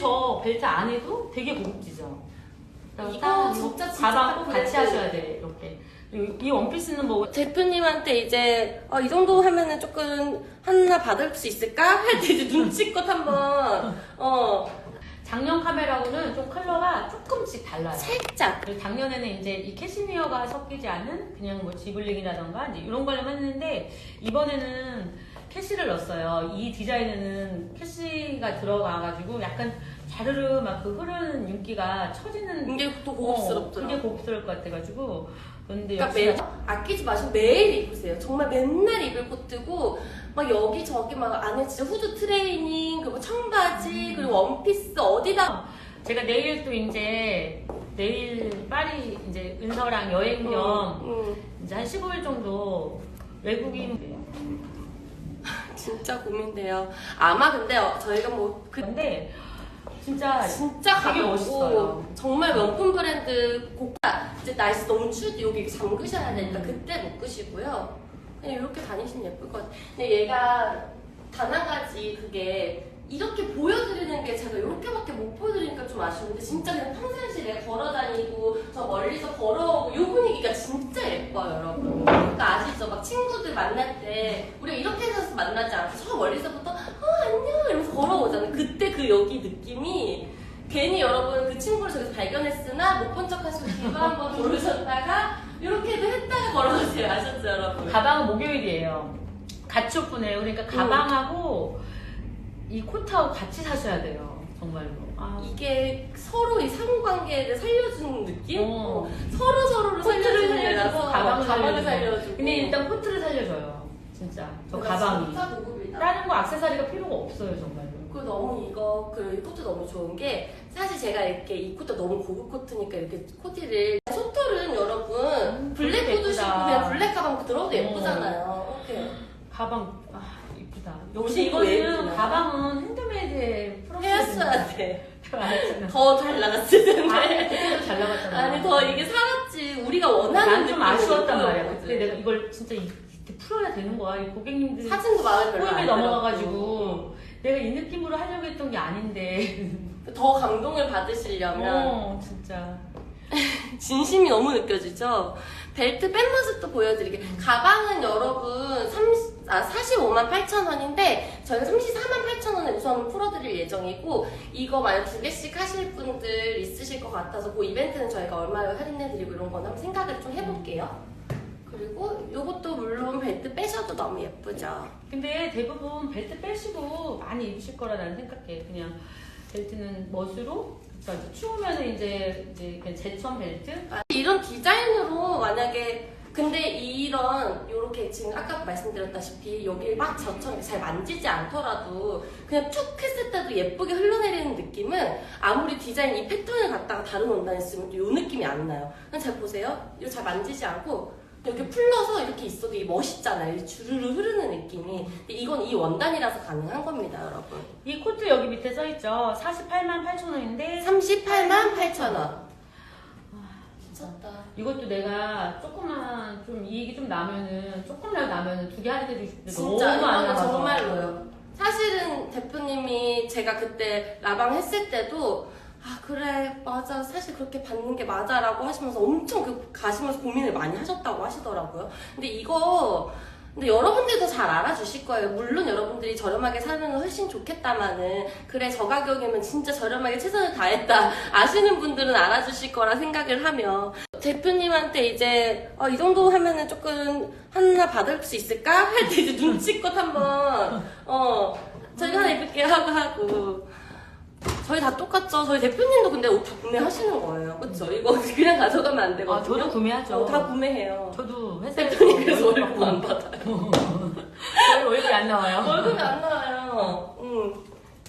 저 벨트 안에도 되게 고급지죠. 그래서 이거 딱 진짜 진짜 가방 꼭 같이. 하셔야 돼 이렇게. 그리고 이 원피스는 뭐 대표님한테 이제 어, 이 정도 하면은 조금 하나 받을 수 있을까? 할 때 이제 눈치껏 한번 어 작년 카메라고는 좀 컬러가 조금씩 달라요. 살짝 그리고 작년에는 이제 이 캐시미어가 섞이지 않은 그냥 뭐 지블링이라던가 이제 이런 걸로 했는데 이번에는 캐시를 넣었어요. 이 디자인에는 캐시가 들어가가지고 약간 자르르 막 그 흐르는 윤기가 처지는 이게 또 어, 고급스럽더라. 그게 고급스러울 것 같아가지고 그런데 그러니까 역시 매, 아끼지 마시고 매일 입으세요. 정말 맨날 입을 코트고 막 여기 저기 막 안에 진짜 후드 트레이닝 그리고 청바지 그리고 원피스 어디다 제가 내일 또 이제 내일 파리 이제 은서랑 여행 겸 음, 이제 한 15일 정도 외국인 진짜 고민돼요. 아마 근데 어, 저희가 뭐 그, 근데 진짜 진짜 되게 가볍고 멋있어요. 정말 명품 브랜드 고가 이제 날씨 너무 추운데 여기 잠그셔야 되니까 음. 그때 묶으시고요. 그냥 이렇게 다니시면 예쁠 것 같아요. 근데 얘가 단 한 가지 그게 이렇게 보여드리는 게 제가 이렇게밖에 못 보여드리니까 좀 아쉬운데 진짜 그냥 평상시에 걸어다니고 저 멀리서 걸어오고 이 분위기가 진짜 예뻐요 여러분 그러니까 아시죠? 막 친구들 만날 때 우리가 이렇게 해서 만나지 않고 저 멀리서부터 어 안녕 이러면서 걸어오잖아요 그때 그 여기 느낌이 괜히 여러분 그 친구를 저기서 발견했으나 못 본 척 하시고 뒤로 한번 돌으셨다가 이렇게도 했다가 걸어오세요 아셨죠 여러분? 가방은 목요일이에요. 같이 오픈해요. 그러니까 가방하고 이 코트하고 같이 사셔야 돼요. 정말로. 아, 이게 서로 이 상관관계를 살려주는 느낌? 어. 서로 서로를 코트를 살려주고 가방을, 가방을 살려주고. 근데 일단 코트를 살려줘요. 진짜. 저 가방이. 진짜 고급이다 다른 거 악세사리가 필요가 없어요, 정말로. 그리고 너무 이거 그 코트 너무 좋은 게 사실 제가 이렇게 이 코트 너무 고급 코트니까 이렇게 코디를 소털은 여러분 음, 블랙 코트 신고. 그냥 블랙 가방 들어도 어. 예쁘잖아요 이렇게 가방, 아. 역시 이거는? 가방은 핸드메이드에 해였어야 돼. 더 잘 나갔을 텐데. 그때도 잘 나갔잖아. 아니 더 이게 살았지. 우리가 원하는 난 좀 아쉬웠단 말이야. 되지. 근데 내가 이걸 진짜 이- 이렇게 풀어야 되는 거야. 이 고객님들 사진도 마음에 별로 넘어가가지고 내가 이 느낌으로 하려고 했던 게 아닌데. 더 감동을 받으시려면 어, 진짜. 진심이 너무 느껴지죠? 벨트 뺀 모습도 보여드릴게요. 가방은 여러분 30, 아, 45만 8천 원인데 저희가 34만 8천 원에 우선 풀어드릴 예정이고 이거 만약 두 개씩 하실 분들 있으실 것 같아서 그 이벤트는 저희가 얼마를 할인해드리고 이런 건 한번 생각을 좀 해볼게요. 그리고 이것도 물론 벨트 빼셔도 너무 예쁘죠? 근데 대부분 벨트 빼시고 많이 입으실 거라 나는 생각해. 그냥 벨트는 멋으로 그러니까 추우면 이제 이제 제천 벨트 아, 이런 디자인으로 만약에 근데 이런 요렇게 지금 아까 말씀드렸다시피 여기 막 젖혀 잘 만지지 않더라도 그냥 툭 했을 때도 예쁘게 흘러내리는 느낌은 아무리 디자인 이 패턴을 갖다가 다른 원단에 쓰면 또요 느낌이 안 나요. 그냥 잘 보세요. 이거 잘 만지지 않고 이렇게 풀러서 이렇게 있어도 이게 멋있잖아요. 이 주르르 흐르는 느낌이. 근데 이건 이 원단이라서 가능한 겁니다, 여러분. 이 코트 여기 밑에 써있죠. 48만 8천 원인데 38만 8천 원. 미쳤다. 이것도 내가 조금만 좀 이익이 좀 나면은 조금이라도 나면은 두 개 할인해주고 싶은데 진짜 너무 안 이거는 나가서 정말로요. 사실은 대표님이 제가 그때 라방 했을 때도 아 그래 맞아 사실 그렇게 받는 게 맞아라고 하시면서 엄청 그 가시면서 고민을 많이 하셨다고 하시더라고요. 근데 이거 근데 여러분들도 잘 알아주실 거예요. 물론 여러분들이 저렴하게 사면 훨씬 좋겠다마는 그래 저 가격이면 진짜 저렴하게 최선을 다했다. 아시는 분들은 알아주실 거라 생각을 하며. 대표님한테 이제 어, 이 정도 하면은 조금 하나 받을 수 있을까? 할 때 이제 눈치껏 한번 어 저희가 하나 입을게 하고 하고 저희 다 똑같죠. 저희 대표님도 근데 옷 다 구매하시는 거예요. 그렇죠? 이거 그냥 가져가면 안 아, 되거든요. 저도 구매하죠. 어, 다 구매해요. 저도 회사에서 대표님 그래서 월급 안 받아요. 저희 월급이 안 나와요. 월급이 안 나와요. 응.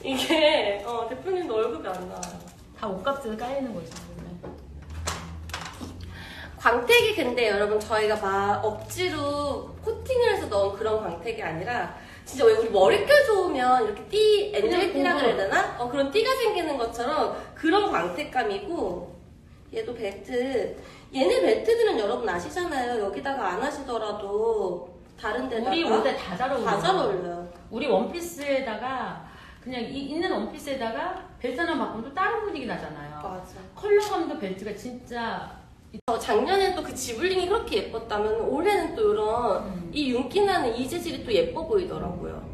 이게 어, 대표님도 월급이 안 나와요. 다 옷값을 깔리는. 맨날. 광택이 근데 여러분 저희가 막 억지로 코팅을 해서 넣은 그런 광택이 아니라 진짜 왜 우리 머릿결 좋으면 이렇게 띠, 엔젤 띠라 그냥 그래야 되나? 어, 그런 띠가 생기는 것처럼 그런 광택감이고 얘도 벨트 얘네 벨트들은 여러분 아시잖아요 여기다가 안 하시더라도 다른 데다가 우리 옷에 다잘 어울려. 다잘 어울려요 우리 원피스에다가 그냥 이 있는 원피스에다가 벨트 하나 바꾸면 또 다른 분위기 나잖아요. 맞아. 컬러감도 벨트가 진짜 어, 작년엔 또 그 지블링이 그렇게 예뻤다면 올해는 또 이런 음. 이 윤기나는 이 재질이 또 예뻐 보이더라고요.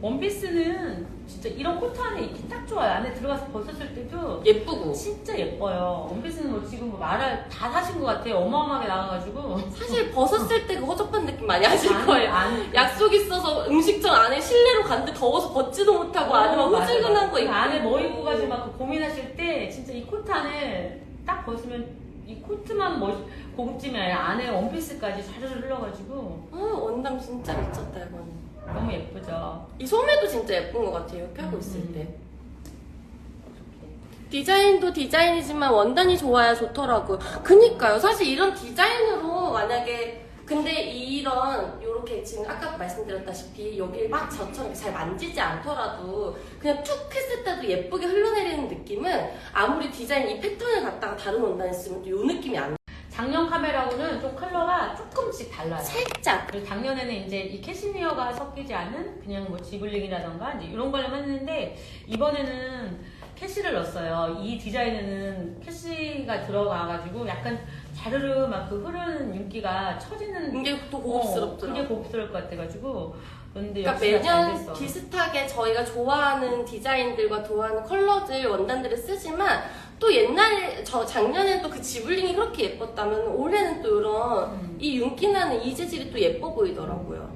원피스는 진짜 이런 코트 안에 입기 딱 좋아요. 안에 들어가서 벗었을 때도 예쁘고. 진짜 예뻐요. 원피스는 뭐 지금 뭐 말할 다 사신 것 같아요. 어마어마하게 나가가지고 사실 벗었을 때 그 허접한 느낌 많이 하실 안- 거예요. 안- 약속 있어서 음식점 안에 실내로 갔는데 더워서 벗지도 못하고 안에 막 어, 후질근한 맞아. 거 입고 안에 뭐 입고 가지 막 고민하실 때 진짜 이 코트 안에 딱 벗으면 이 코트만 멋 고급짐이 아니라 안에 원피스까지 자르르 흘러가지고 아, 원담 진짜 미쳤다 이거는. 너무 예쁘죠. 이 소매도 진짜 예쁜 것 같아요. 이렇게 하고 음, 있을 음. 때. 디자인도 디자인이지만 원단이 좋아야 좋더라고요. 그니까요. 사실 이런 디자인으로 만약에 근데 이런 요렇게 지금 아까 말씀드렸다시피 여기를 막 저처럼 잘 만지지 않더라도 그냥 툭 했을 때도 예쁘게 흘러내리는 느낌은 아무리 디자인 이 패턴을 갖다가 다른 원단에 쓰면 또요 느낌이 안. 작년 카메라하고는 좀 컬러가 조금씩 달라요. 살짝 그리고 작년에는 이제 이 캐시미어가 섞이지 않은 그냥 뭐 지블링이라던가 이제 이런 걸로 했는데 이번에는 캐시를 넣었어요. 이 디자인에는 캐시가 들어가가지고 약간 자르르 막 그 흐르는 윤기가 처지는 이게 또 어, 고급스럽더라고요. 그게 고급스러울 것 같아가지고 근데 그러니까 매년. 비슷하게 저희가 좋아하는 디자인들과 좋아하는 컬러들 원단들을 쓰지만 또 옛날에 저 작년에 또그 지블링이 그렇게 예뻤다면 올해는 또 이런 음. 이 윤기 나는 이 재질이 또 예뻐 보이더라고요.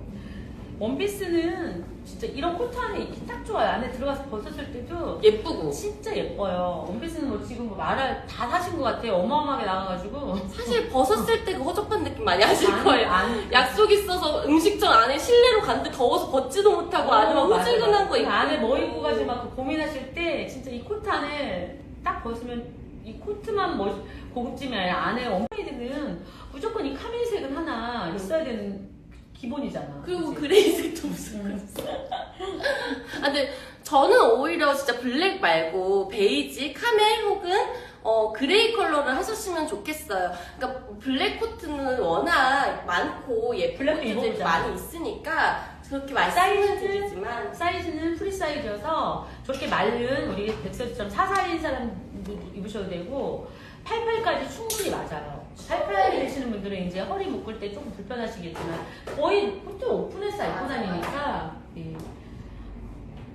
원피스는 진짜 이런 코트 안에 입기 딱 좋아요. 안에 들어가서 벗었을 때도 예쁘고 진짜 예뻐요. 원피스는 뭐 지금 뭐 말할 다 사신 것 같아요. 어마어마하게 나가가지고 사실 벗었을 때 그 허접한 느낌 많이 하실 안- 거예요. 안- 약속 있어서 음식점 안에 실내로 갔는데 더워서 벗지도 못하고 안에 막 어, 후질근한 맞아. 거 입고 안에 뭐 입고 가지 막 고민하실 때 진짜 이 코트 안에 딱 벗으면 이 코트만 멋 고급짐이 아니라 안에 원피드는 무조건 이 카밀색은 하나 있어야 되는 기본이잖아. 그리고 그치? 그레이색도 무슨 음. 아, 근데 저는 오히려 진짜 블랙 말고 베이지, 카멜 혹은 어, 그레이 컬러를 하셨으면 좋겠어요. 그러니까 블랙 코트는 워낙 많고 예쁜 블랙도 코트들이. 많이 있으니까 그렇게 사이즈는 드리지만 사이즈는 프리 사이즈여서 저렇게 마른 우리 백서지처럼 사살인 사람도 입으셔도 되고 88까지 충분히 맞아요. 88 되시는 분들은 이제 허리 묶을 때 조금 불편하시겠지만 거의 코트 오픈해서 입고. 다니니까 예.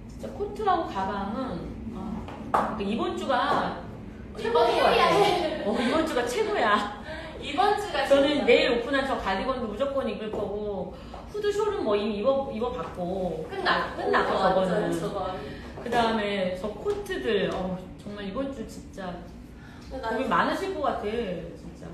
진짜 코트하고 가방은 아, 그러니까 이번 주가 최고인 것 같아요. 어, 이번 주가 최고야. 저는 내일 오픈한 저 가디건도 무조건 입을 거고 후드 숄은 뭐 이미 입어 입어봤고 끝났고 끝났고 완전 저거는. 그 다음에 저 코트들 어, 정말 이번 주 진짜 고민 많으실 것 같아 진짜